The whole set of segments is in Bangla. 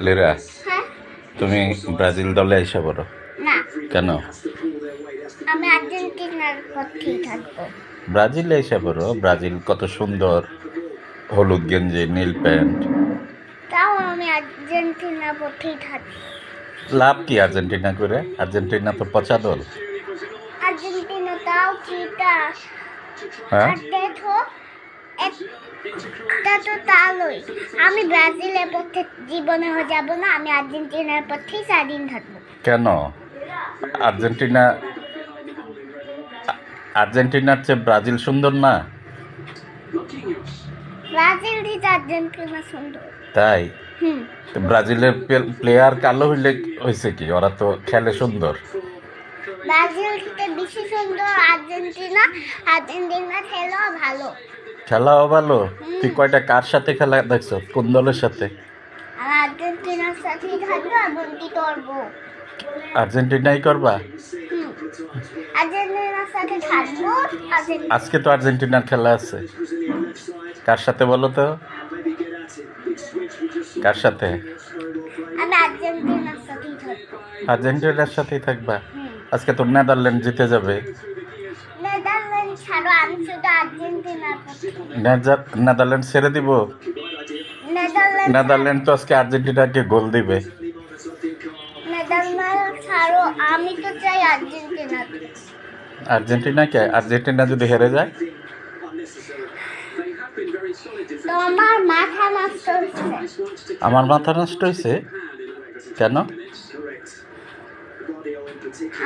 লিরা হ্যাঁ? তুমি ব্রাজিল দলে এসে পড়ো। কেন? আমি আর্জেন্টিনার পক্ষেই থাকব। ব্রাজিলে এসে পড়ো। ব্রাজিল কত সুন্দর হলুদ গেঞ্জি নীল প্যান্ট। তাও আমি আর্জেন্টিনার পক্ষেই থাকব। লাভ কি আর্জেন্টিনা করে? আর্জেন্টিনা তো পচা দল। আর্জেন্টিনা তাও হ্যাঁ? একটা তো তালই। আমি ব্রাজিলের পক্ষে জীবনে যাব না আমি আর্জেন্টিনার পক্ষেই স্বাধীন থাকব। কেন? আর্জেন্টিনা আর্জেন্টিনার চেয়ে ব্রাজিল সুন্দর না? ব্রাজিল থেকে আর্জেন্টিনা সুন্দর। তাই? হুম। ব্রাজিলের প্লেয়ার কালো হইলে হয়েছে কি? ওরা তো খেলে সুন্দর। ব্রাজিল থেকে বেশি সুন্দর আর্জেন্টিনা। আর্জেন্টিনা খেলো ভালো। খেলাও ভালো। তুই কয়টা কার সাথে খেলা দেখছ? কোন দলের সাথে? আর্জেন্টিনাই করবা? আজকে তো আর্জেন্টিনার খেলা আছে। কার সাথে বলো তো? কার সাথে? আর্জেন্টিনার সাথেই থাকব। আজকে তো নেদারল্যান্ড জিতে যাবে। ছাড়ো আমি শুধু নেদার- নেদারল্যান্ড ছেড়ে দিব? নেদারল্যান্ড তো আজকে আর্জেন্টিনাকে গোল দিবে। নেদারল্যান্ড ছাড়ো আমি তো চাই আর্জেন্টিনা আর্জেন্টিনাকে আর্জেন্টিনা যদি হেরে যায়? তোমার মাথা নষ্ট হচ্ছে। আমার মাথা নষ্ট হয়েছে? কেন?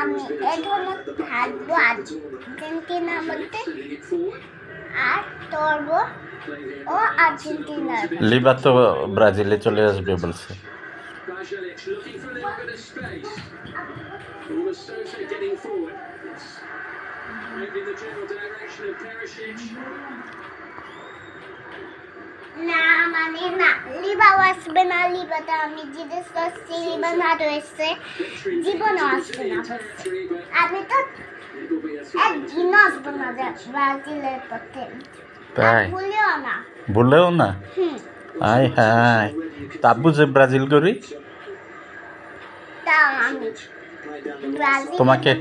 আমি এখনও থাকব আর্জেন্টিনার মধ্যে আর তোরবো ও আর্জেন্টিনার লিবা তো ব্রাজিলে চলে আসবে বলছে the general direction of Perisic. না মানে না আসবে না লিবাটা আমি জিজ্ঞেস করছি লিবা না রয়েছে জীবনও আসবে না আমি তো একদিনও আসব ব্রাজিলের তাই ভুলেও না ভুলেও না হাই হাই তাব্বু যে ব্রাজিল করি তোমাকে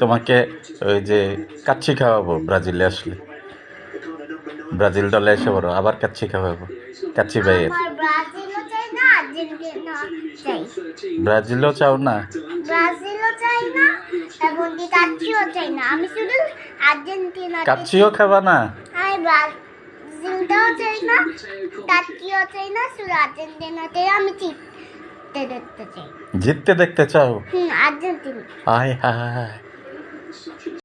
তোমাকে ওই যে কাচ্ছি খাওয়াবো ব্রাজিলে আসলে ব্রাজিল দলে এসে বড় আবার কাচ্ছি খাওয়াবো কাচ্ছি ভাইয়ের। আমার ব্রাজিলও চাও না? ব্রাজিলও চাই না এবং কি কাচ্চিও চাই না। আমি শুধু আর্জেন্টিনা কাচ্ছিও খাবা না? আমি ব্রাজিলটাও চাই না কাচ্চিও চাই না শুধু আর্জেন্টিনাতে আমি জিততে দেখতে চাই। জিততে দেখতে চাও? হুম আর্জেন্টিনা। হাই